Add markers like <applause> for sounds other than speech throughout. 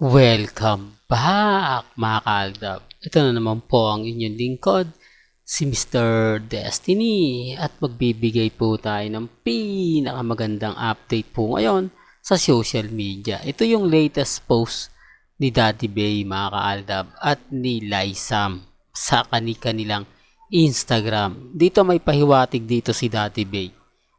Welcome back mga kaaldab. Ito na naman po ang inyong lingkod, si Mr. Destiny at magbibigay po tayo ng pinakamagandang update po ngayon sa social media. Ito yung latest post ni Daddy Bay mga kaaldab at ni Lysam sa kani-kanilang Instagram. Dito may pahiwatig dito si Daddy Bay.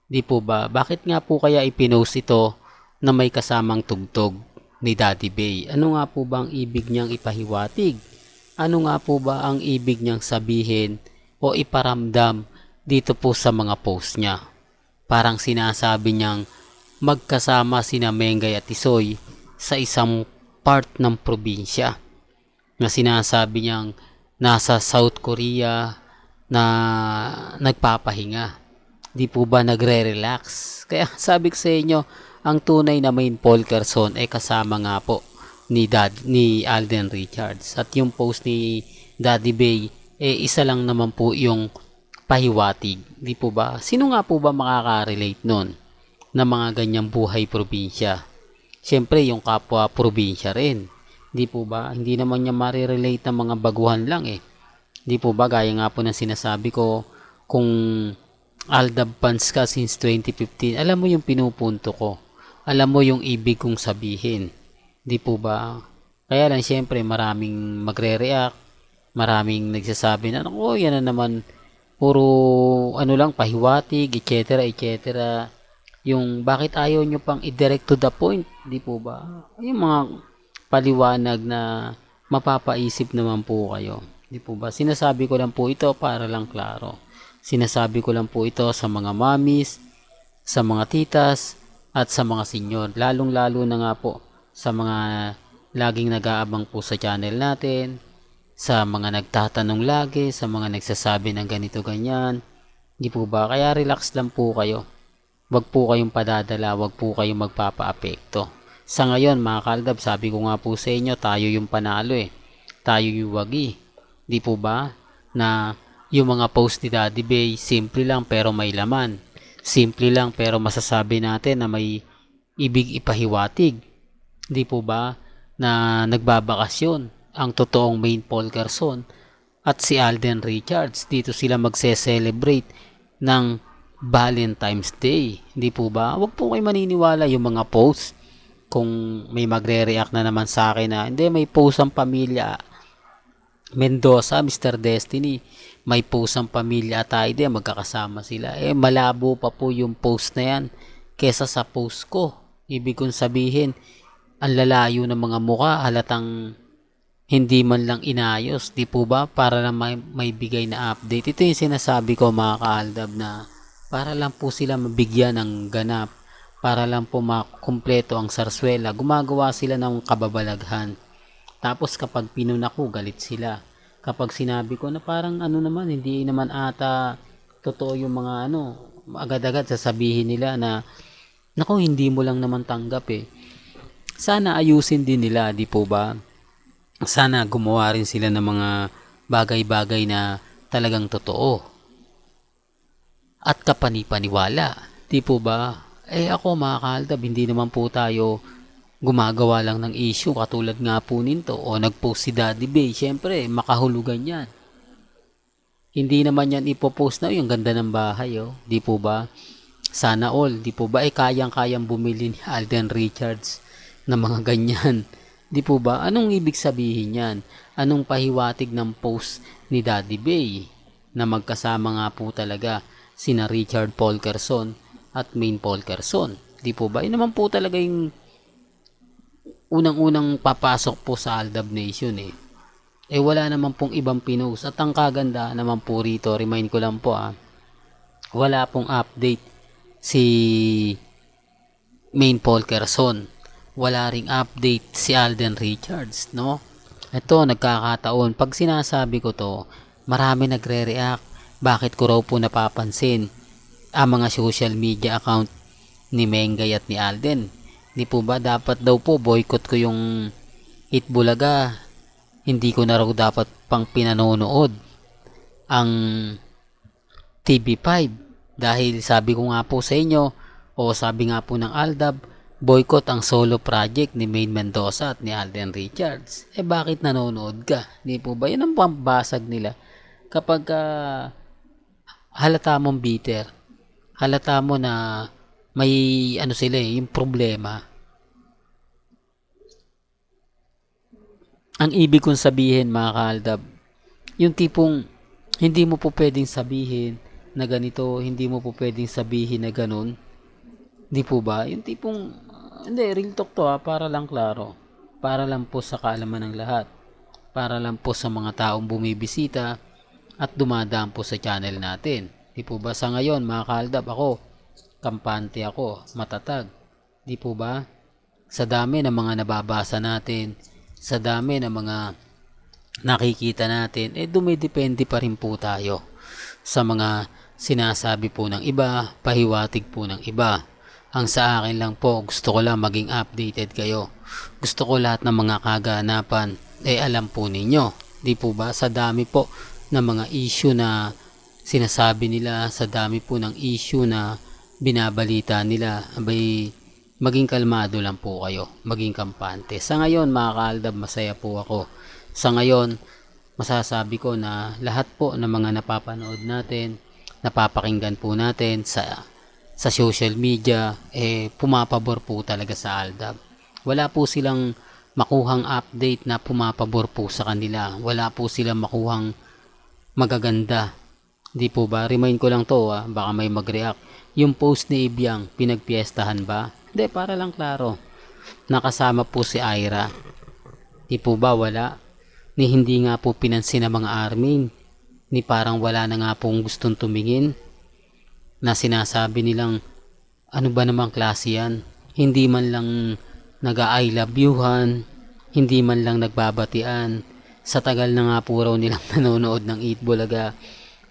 Di po ba? Bakit nga po kaya ipinost ito na may kasamang tugtog? Ni Daddy Bay. Ano nga po ba ang ibig niyang ipahiwatig? Ano nga po ba ang ibig niyang sabihin o iparamdam dito po sa mga post niya? Parang sinasabi niyang magkasama sina Mengay at Isoy sa isang part ng probinsya na sinasabi niyang nasa South Korea na nagpapahinga. Di po ba nagre-relax? Kaya <laughs> sabi ko sa inyo, ang tunay na main Paul Carson ay kasama nga po ni Dad ni Alden Richards. At yung post ni Daddy Bay eh isa lang naman po yung pahiwatig. Di po ba? Sino nga po ba makaka-relate nun na mga ganyang buhay probinsya? Syempre yung kapwa probinsya rin. Di po ba? Hindi naman niya marirelate ng mga baguhan lang eh. Di po ba? Gaya nga po ng sinasabi ko kung Aldab fans ka since 2015 alam mo yung pinupunto ko alam mo yung ibig kong sabihin. Di po ba? Kaya lang siyempre maraming magre-react, maraming nagsasabi na, oh yan na naman, puro ano lang, pahiwatig, etc. etc. Yung bakit ayaw nyo pang i-direct to the point, di po ba? Yung mga paliwanag na mapapaisip naman po kayo. Di po ba? Sinasabi ko lang po ito para lang klaro. Sinasabi ko lang po ito sa mga mamis, sa mga titas, at sa mga senyor. Lalong-lalo na nga po sa mga laging nag-aabang po sa channel natin, sa mga nagtatanong lagi, sa mga nagsasabi ng ganito ganyan. Di po ba? Kaya relax lang po kayo. Wag po kayong padadala, wag po kayong magpapa-apekto. Sa ngayon, mga kaldab, sabi ko nga po sa inyo, tayo yung panalo eh. Tayo yung wagi. Di po ba? Na yung mga post ni Daddy Bay, simple lang pero may laman Simple lang pero masasabi natin na may ibig ipahiwatig. Di po ba na nagbabakasyon ang totoong main Paul Garson at si Alden Richards. Dito sila magse-celebrate ng Valentine's Day. Di po ba? Huwag po kayo maniniwala yung mga posts kung may magre-react na naman sa akin na hindi may post ang pamilya Mendoza, Mr. Destiny, may post pamilya at ID, magkakasama sila. Eh, malabo pa po yung post na yan kesa sa post ko. Ibig kong sabihin, ang lalayo ng mga muka, halatang hindi man lang inayos, di po ba? Para lang may, may bigay na update. Ito yung sinasabi ko mga kaaldab na para lang po sila mabigyan ng ganap, para lang po makumpleto ang sarswela. Gumagawa sila ng kababalaghan tapos kapag pinuna ko, galit sila. Kapag sinabi ko na parang ano naman, hindi naman ata totoo yung mga ano, agad-agad sasabihin nila na nako hindi mo lang naman tanggap eh. Sana ayusin din nila, di po ba? Sana gumawa rin sila ng mga bagay-bagay na talagang totoo. At kapanipaniwala, di po ba? Eh ako mga kahaldab, hindi naman po tayo gumagawa lang ng issue katulad nga po nito o nagpost si Daddy Bay syempre makahulugan yan. Hindi naman yan ipopost na yung ganda ng bahay oh. Di po ba? Sana all di po ba? Eh kayang kayang bumili ni <laughs> Alden Richards ng mga ganyan. Di po ba? Anong ibig sabihin yan? Anong pahiwatig ng post ni Daddy Bay na magkasama nga po talaga sina Richard Paul Carson at Main Paul Carson? Di po ba? Yun naman po talaga yung unang-unang papasok po sa Aldab Nation eh. Eh wala naman pong ibang pinost. At ang kaganda naman po rito, remind ko lang po ah, wala pong update si Main Paul Kerson. Wala ring update si Alden Richards, no? Ito, nagkakataon. Pag sinasabi ko to, marami nagre-react. Bakit ko raw po napapansin ang mga social media account ni Mengay at ni Alden Di po ba dapat daw po boycott ko yung Itbulaga. Hindi ko na raw dapat pang pinanonood ang TV5 dahil sabi ko nga po sa inyo o sabi nga po ng Aldab boycott ang solo project ni Maine Mendoza at ni Alden Richards. Eh bakit nanonood ka? Di po ba? Yan ang pambasag nila. Kapag ah, halata mong bitter, halata mo na may ano sila eh, yung problema. Ang ibig kong sabihin mga kaaldab, yung tipong hindi mo po pwedeng sabihin na ganito, hindi mo po pwedeng sabihin na ganun. Di po ba? Yung tipong, ah, hindi, real talk to ha, para lang klaro. Para lang po sa kaalaman ng lahat. Para lang po sa mga taong bumibisita at dumadaan po sa channel natin. Di po ba? Sa ngayon, mga kaaldab, ako, kampante ako, matatag. Di po ba? Sa dami ng mga nababasa natin, sa dami ng mga nakikita natin, eh dumidepende pa rin po tayo sa mga sinasabi po ng iba, pahiwatig po ng iba. Ang sa akin lang po, gusto ko lang maging updated kayo. Gusto ko lahat ng mga kaganapan, eh alam po ninyo. Di po ba? Sa dami po ng mga issue na sinasabi nila, sa dami po ng issue na binabalita nila, abay maging kalmado lang po kayo, maging kampante. Sa ngayon, mga kaaldab, masaya po ako. Sa ngayon, masasabi ko na lahat po ng mga napapanood natin, napapakinggan po natin sa sa social media, eh, pumapabor po talaga sa Aldab. Wala po silang makuhang update na pumapabor po sa kanila. Wala po silang makuhang magaganda. Di po ba? Remind ko lang to, ah, baka may mag-react. Yung post ni Ibyang, pinagpiestahan ba? Hindi, para lang klaro. Nakasama po si Ira. Di po ba wala? Ni hindi nga po pinansin ng mga army. Ni parang wala na nga pong gustong tumingin. Na sinasabi nilang, ano ba namang klase yan? Hindi man lang nag-I love youhan, hindi man lang nagbabatian. Sa tagal na nga po raw nilang <laughs> nanonood ng Eat Bulaga,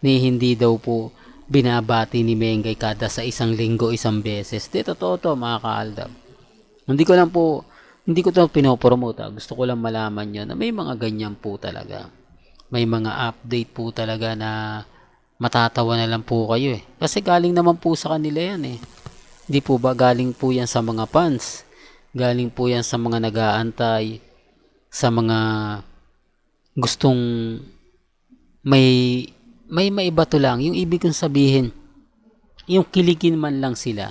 ni hindi daw po binabati ni Mengay kada sa isang linggo isang beses. Di totoo to mga kaaldab. Hindi ko lang po, hindi ko to pinopromote. ah. Gusto ko lang malaman nyo na may mga ganyan po talaga. May mga update po talaga na matatawa na lang po kayo eh. Kasi galing naman po sa kanila yan eh. Hindi po ba galing po yan sa mga fans? Galing po yan sa mga nag-aantay, sa mga gustong may may maiba to lang. Yung ibig kong sabihin, yung kiligin man lang sila.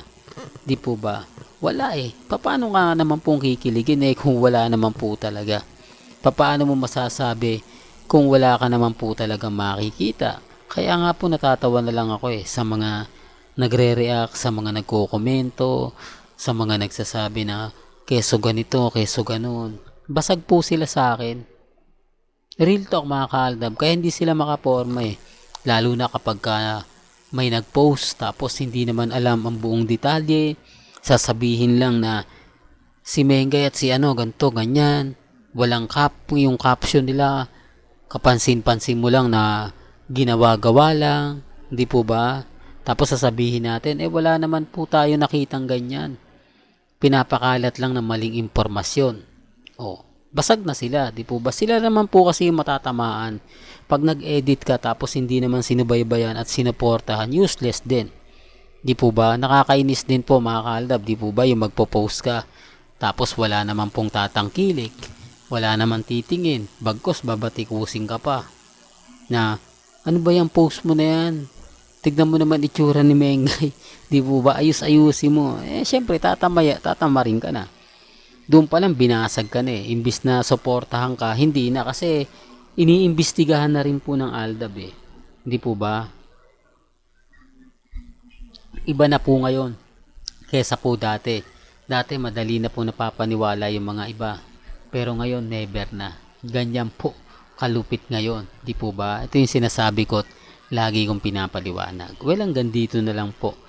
Di po ba? Wala eh. Paano nga naman pong kikiligin eh kung wala naman po talaga? Paano mo masasabi kung wala ka naman po talaga makikita? Kaya nga po natatawa na lang ako eh sa mga nagre-react, sa mga nagko-komento, sa mga nagsasabi na keso ganito, keso ganon. Basag po sila sa akin. Real talk mga kaaldab, kaya hindi sila makaporma eh. Lalo na kapag ka may nag-post tapos hindi naman alam ang buong detalye, sasabihin lang na si Mengay at si ano, ganto, ganyan. Walang cap, yung caption nila, kapansin-pansin mo lang na ginawa-gawa lang, hindi po ba? Tapos sasabihin natin, eh wala naman po tayo nakitang ganyan. Pinapakalat lang ng maling impormasyon. Oh, basag na sila, di po ba? Sila naman po kasi yung matatamaan. Pag nag-edit ka tapos hindi naman sinubaybayan at sinuportahan, useless din. Di po ba? Nakakainis din po mga kaaldab, di po ba? Yung magpo-post ka, tapos wala naman pong tatangkilik, wala naman titingin, bagkos babatikusin ka pa. Na, ano ba yung post mo na yan? Tignan mo naman itsura ni Mengay. <laughs> di po ba? Ayus-ayusin mo. Eh, syempre, tatamaya, tatamarin ka na doon pa lang binasag ka na eh. Imbis na suportahan ka, hindi na kasi iniimbestigahan na rin po ng Aldab eh. Hindi po ba? Iba na po ngayon kesa po dati. Dati madali na po napapaniwala yung mga iba. Pero ngayon never na. Ganyan po kalupit ngayon. Di po ba? Ito yung sinasabi ko lagi kong pinapaliwanag. Well, hanggang dito na lang po